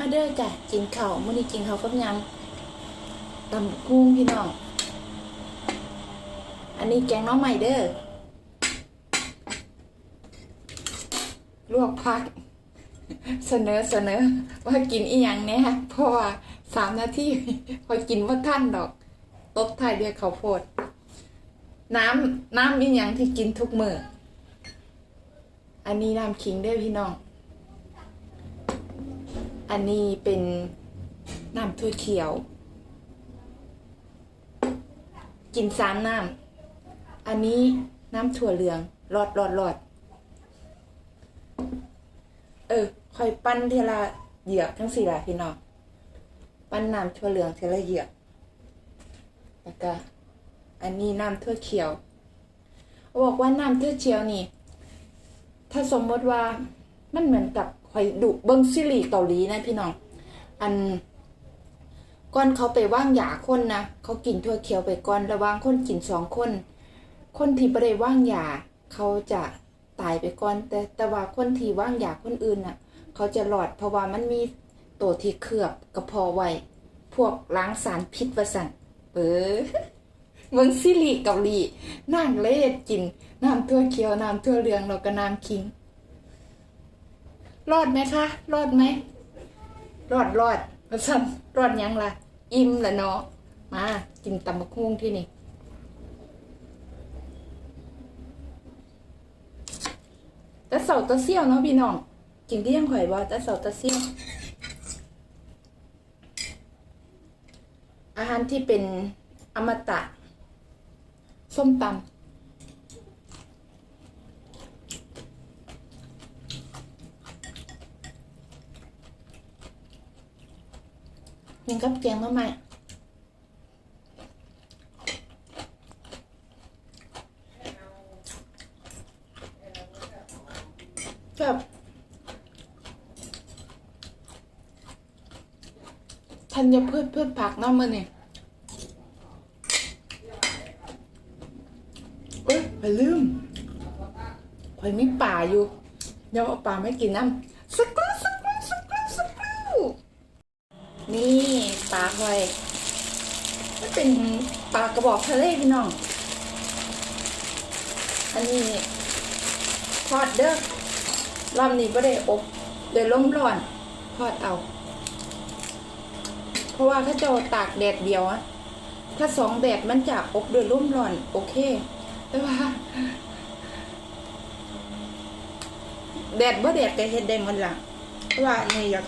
มาเด้อจ้ะกินข้าวมื้อนี้กินข้าวกับยังตำกุ้งพี่น้อง อันนี้แกงน้องใหม่เด้อ ลวกผัก เสนอเสนอ ว่ากินอีหยังเนี่ยเพราะว่าสามนาทีพอกินว่าท่านดอก ตบท้ายด้วยข้าโพด น้ำน้ำอีหยังที่กินทุกมืออันนี้น้ำขิงเด้อพี่น้อง อันนี้เป็นน้ำถั่วเขียว กินสามน้ำอันนี้น้ำถั่วเหลืองรอดรอดรอดเออคอยปั้นเทละเหยือกทั้งสี่ละพี่น้องปั้นน้ำถั่วเหลืองเทละเหยือกแล้วก็อันนี้น้ำถั่วเขียวบอกว่าน้ำถั่วเขียวนี่ ถ้าสมมติว่ามันเหมือนกับ คอยดูเบิ้งซีรีเกาหลีนะพี่น้อง อันก่อนเขาไปว่างหยาคนนะเขากินถั่วเขียวไปก่อนระว่างคนกินสองคน คนที่ไม่ได้ว่างหยาเขาจะตายไปก่อน แต่แต่ว่าคนที่ว่างหยาคนอื่นน่ะ เขาจะหลอดเพราะว่ามันมีตัวที่เคลือบกระเพาะไว้พวกล้างสารพิษวสันเออเมืองซิลีเกาหลีนั่งเล่ดกินน้ำถั่วเขียวน้ำถั่วเหลืองแล้วก็น้ำคิง รอดไหมคะ รอดไหม รอดรอดวสันรอดยังล่ะ อิ่มละเนาะ มากินตำบักฮุ่งที่นี่ต่เสาตะเซี่ยวเนาะพี่น้องกินที่ยังข่อยบ่แต่เสาตะเซี่ยว อาหารที่เป็นอมตะ ส้มตำ กินกับแกงทำไมแบบธัญพืชพืชผักเน้ำมันนี่เอ้ยไปลืมข่อยมีป่าอยู่เดี๋ยวเอาป่าไม่กินน้ำสักครู่สักครู่สักครู่สักครู่ นี่ปลาข่อยมันเป็นปลากระบอกทะเลพี่น้อง อันนี้ทอดเด้อรอบนี้ก็ได้อบเดี๋ยวล้มร้อนทอดเอา เพราะว่าถ้าจะเอาตากแดดเดียวอะถ้าสองแบบมันจะอบด้วยร่มร้อน โอเค แต่ว่า แดดบ่แดดก็เฮ็ดได้หมดล่ะเพราะว่านี่อยาก